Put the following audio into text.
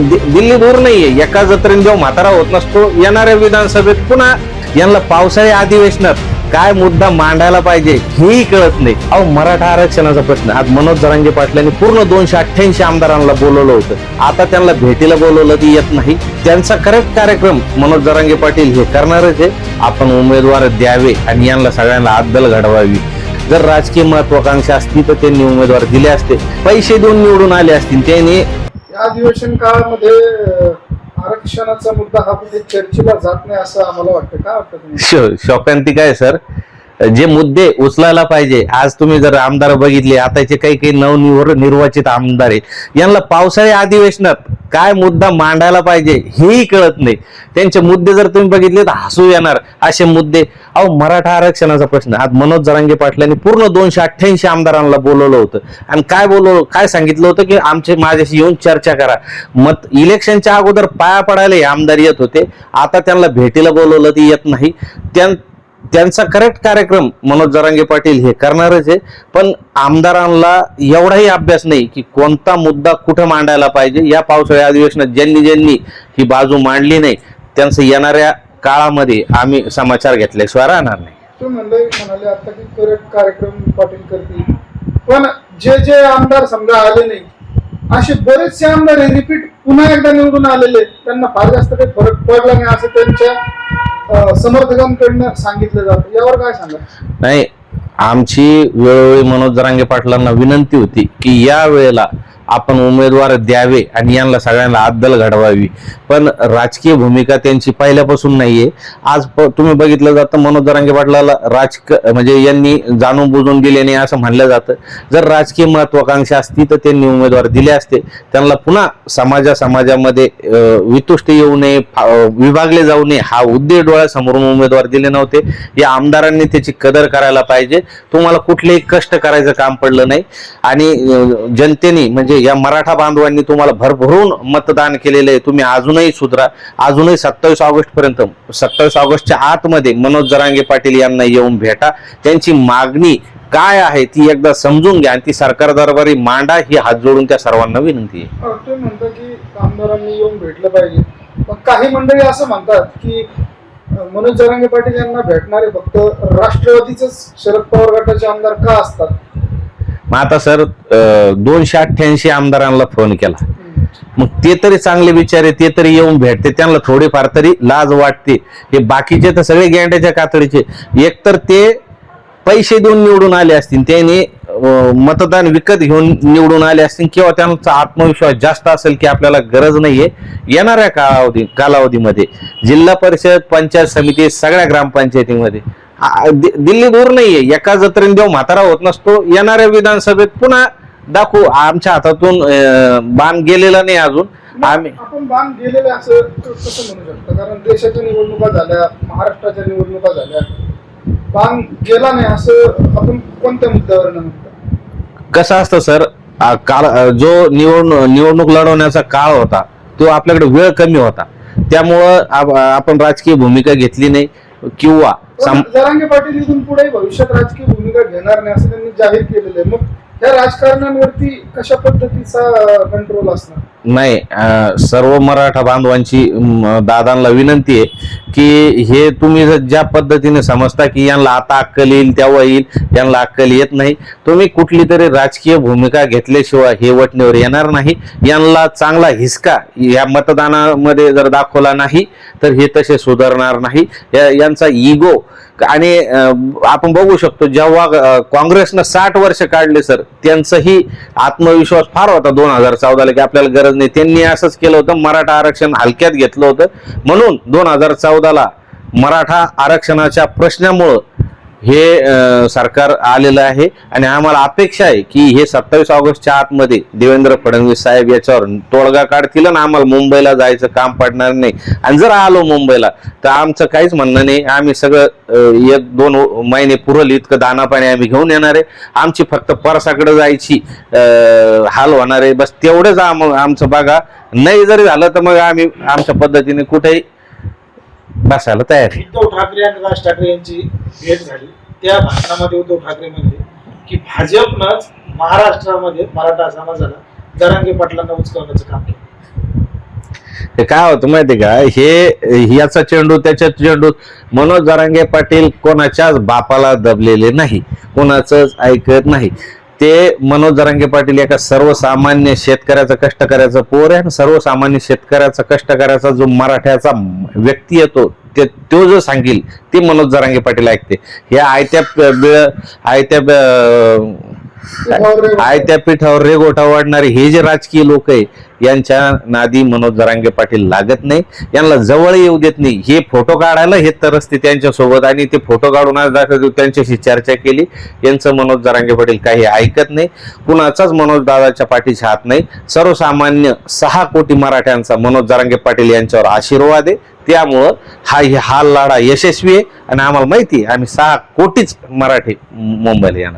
दि- दिल्ली दूर नाहीये. एका जत्रेने जेव्हा म्हातारा होत नसतो येणाऱ्या विधानसभेत पुन्हा यांना पावसाळी अधिवेशनात काय मुद्दा मांडायला पाहिजे हेही कळत नाही. अहो मराठा आरक्षणाचा प्रश्न. आज मनोज जरांगे पाटलांनी पूर्ण दोनशे अठ्ठ्याऐंशी आमदारांना बोलवलं होतं. आता त्यांना भेटीला बोलवलं ती येत नाही. त्यांचा करेक्ट कार्यक्रम मनोज जरांगे पाटील हे करणारच आहे. आपण उमेदवार द्यावे आणि यांना सगळ्यांना अद्दल घडवावी. जर राजकीय महत्वाकांक्षा असती तर त्यांनी उमेदवार दिले असते. पैसे देऊन निवडून आले असतील. त्यांनी या अधिवेशन काळामध्ये आरक्षणाचा मुद्दा हा कुठे चर्चेला जात नाही असं आम्हाला वाटतं. का वाटतं शॉकांती काय सर? जे मुद्दे उचलायला पाहिजे आज तुम्ही जर आमदार बघितले आताचे काही काही नवनिर्वाचित निर्वाचित आमदार आहे यांना पावसाळी अधिवेशनात काय मुद्दा मांडायला पाहिजे हेही कळत नाही. त्यांचे मुद्दे जर तुम्ही बघितले तर हसू येणार असे मुद्दे. अहो मराठा आरक्षणाचा प्रश्न. आज मनोज जरांगे पाटलांनी पूर्ण दोनशे अठ्ठ्याऐंशी आमदारांना बोलवलं होतं. आणि काय बोलवलं काय सांगितलं होतं की आमचे माझ्याशी येऊन चर्चा करा. मत इलेक्शनच्या अगोदर पाया पडायला हे आमदार येत होते. आता त्यांना भेटीला बोलवलं ती येत नाही. त्यां त्यांचा करेक्ट कार्यक्रम मनोज जरांगे पाटील हे करणारच आहे. पण आमदारांना एवढाही अभ्यास नाही की कोणता मुद्दा कुठं मांडायला पाहिजे. या पावसाळी अधिवेशनात ज्यांनी ज्यांनी ही बाजू मांडली नाही त्यांचं येणाऱ्या काळामध्ये आम्ही समाचार घेतल्याशिवाय राहणार नाही. म्हणाले आता की करेक्ट कार्यक्रम पाटील करतील. पण जे जे आमदार समजा आले नाही असे बरेचसे आमदार हे रिपीट पुन्हा एकदा निवडून आलेले त्यांना फार जास्त काही फरक पडला नाही असं त्यांच्या समर्थकांकडनं सांगितलं जातं. यावर काय सांगा? नाही आमची वेळोवेळी मनोज जरांगे पाटलांना विनंती होती की या वेळेला आपण उमेदवार द्यावे आणि यांना सगळ्यांना अद्दल घडवावी. पण राजकीय भूमिका त्यांची पहिल्यापासून नाहीये. आज प- तुम्ही बघितलं जातं मनोज दरांगे पाटलाला राजक म्हणजे यांनी जाणून बुजून दिले नाही असं म्हणलं जातं. जर राजकीय महत्वाकांक्षा असती तर त्यांनी उमेदवार दिले असते. त्यांना पुन्हा समाजा समाजामध्ये वितुष्ट येऊ नये विभागले जाऊ नये हा उद्देश डोळ्यासमोरून उमेदवार दिले नव्हते. या आमदारांनी त्याची कदर करायला पाहिजे. तुम्हाला कुठलेही कष्ट करायचं काम पडलं नाही. आणि जनतेने म्हणजे म्हणजे या मराठा बांधवांनी तुम्हाला भरभरून मतदान केलेलं आहे. तुम्ही अजूनही सुधरा. अजूनही सत्तावीस ऑगस्ट पर्यंत सत्तावीस ऑगस्टच्या आतमध्ये मनोज जरांगे पाटील यांना येऊन भेटा. त्यांची मागणी काय आहे ती एकदा समजून घ्या आणि ती सरकार दरबारी मांडा. ही हात जोडून त्या सर्वांना विनंती आहे. अं, की आमदारांनी येऊन भेटलं पाहिजे. काही मंडळी असं म्हणतात की मनोज जरांगे पाटील यांना भेटणारे फक्त राष्ट्रवादीच शरद पवार गटाचे आमदार का असतात? मग आता सर दोनशे अठ्ठ्याऐंशी आमदारांना फोन केला. मग ते तरी चांगले विचार आहे ते तरी येऊन भेटते. त्यांना थोडीफार तरी लाज वाटते. हे बाकीचे तर सगळे गेंड्याच्या कातडीचे. एकतर ते पैसे देऊन निवडून आले असतील. त्याने मतदान विकत घेऊन निवडून आले असतील किंवा त्यांचा आत्मविश्वास जास्त असेल की आपल्याला गरज नाहीये येणाऱ्या कालावधी कालावधीमध्ये. जिल्हा परिषद पंचायत समिती सगळ्या ग्रामपंचायतीमध्ये. दि- दिल्ली दूर नाहीये. एका जत्रेने जेव्हा म्हातारा होत नसतो. येणाऱ्या विधानसभेत पुन्हा दाखवू. आमच्या हातातून बाण गेलेला नाही अजून. आम्ही आपण बाण गेलेले असं कसं म्हणू शकतो. कारण देशाच्या निवडणुका झाल्या महाराष्ट्राच्या निवडणुका झाल्या. बाण गेला नाही असं आपण कोणत्या मुद्द्यावर कसं असतं सर? अ, जो निवडणूक निवडणूक लढवण्याचा काळ होता तो आपल्याकडे वेळ कमी होता. त्यामुळं आप- आपण राजकीय भूमिका घेतली नाही. किंवा जरांगे पाटील इथून पुढे भविष्यात राजकीय भूमिका घेणार नाही असं त्यांनी जाहीर केलेलं आहे. मग या राजकारण्यांवरती कशा पद्धतीचा कंट्रोल असणार? नाही सर्व मराठा बांधवांची दादांना विनंती आहे की हे तुम्ही ज्या पद्धतीने समजता की यांना आता अक्कल येईल तेव्हा येईल यांना अक्कल येत नाही. तुम्ही कुठली तरी राजकीय भूमिका घेतल्याशिवाय हे वटणीवर येणार नाही. यांना चांगला हिसका या मतदानामध्ये जर दाखवला नाही तर हे तसे सुधारणार नाही. यांचा इगो आणि आपण बघू शकतो जेव्हा काँग्रेसनं साठ वर्ष काढले सर त्यांचाही आत्मविश्वास फार होता दोन हजार चौदाला की आपल्याला गरज नाही त्यांनी असंच केलं होतं मराठा आरक्षण हलक्यात घेतलं होतं. म्हणून दोन हजार चौदाला मराठा आरक्षणाच्या प्रश्नामुळं हे सरकार आलेलं आहे आणि आम्हाला अपेक्षा आहे की हे सत्तावीस ऑगस्टच्या आतमध्ये देवेंद्र फडणवीस साहेब याच्यावर तोडगा काढतील आणि आम्हाला मुंबईला जायचं काम पडणार नाही. आणि जर आलो मुंबईला तर आमचं काहीच म्हणणं नाही. आम्ही सगळं एक दोन महिने पुरल इतकं दाना पाणी आम्ही घेऊन येणार आहे. आमची फक्त परसाकडे जायची हाल होणार आहे. बस तेवढंच आम आमचं बघा. नाही जरी झालं तर मग आम्ही आमच्या पद्धतीने कुठेही बसायला तयार आहे. उद्धव ठाकरे आणि राज ठाकरे यांची भेट झाली. त्या भाषणामध्ये उद्धव ठाकरे म्हणले की भाजपनंच महाराष्ट्रामध्ये मराठा समाजाला जरांगे पाटलांना उचलवण्याचं काम केलं. हे काय होतं माहिती का? हे याचा चेंडू त्याच्या चेंडू. मनोज जरांगे पाटील कोणाच्याच बापाला दबलेले नाही. कोणाचंच ऐकत नाही. ते मनोज जरांगे पाटील एका सर्वसामान्य शेतकऱ्याचा कष्टकऱ्याचा पोर आहे आणि सर्वसामान्य शेतकऱ्याचा कष्टकऱ्याचा जो मराठ्याचा व्यक्ती येतो ते तो जो सांगेल ते मनोज जरांगे पाटील ऐकते. हे आयत्या बिळ- आयत्या ब- आयत्या पीठावर रेगोटा वाढणारे हे जे राजकीय लोक आहे यांच्या नादी मनोज जरांगे पाटील लागत नाही. यांना जवळ येऊ देत नाही. हे फोटो काढायला हे तरसते त्यांच्यासोबत आणि ते फोटो काढून आज दाखवतो त्यांच्याशी चर्चा केली. यांचं मनोज जरांगे पाटील काही ऐकत नाही. कुणाचाच मनोज दादाच्या पाठीशी हात नाही. सर्वसामान्य सहा कोटी मराठ्यांचा मनोज जरांगे पाटील यांच्यावर आशीर्वाद आहे. त्यामुळं हा हा लढा यशस्वी आहे आणि आम्हाला माहिती आहे आम्ही सहा कोटीच मराठी मुंबईला येणार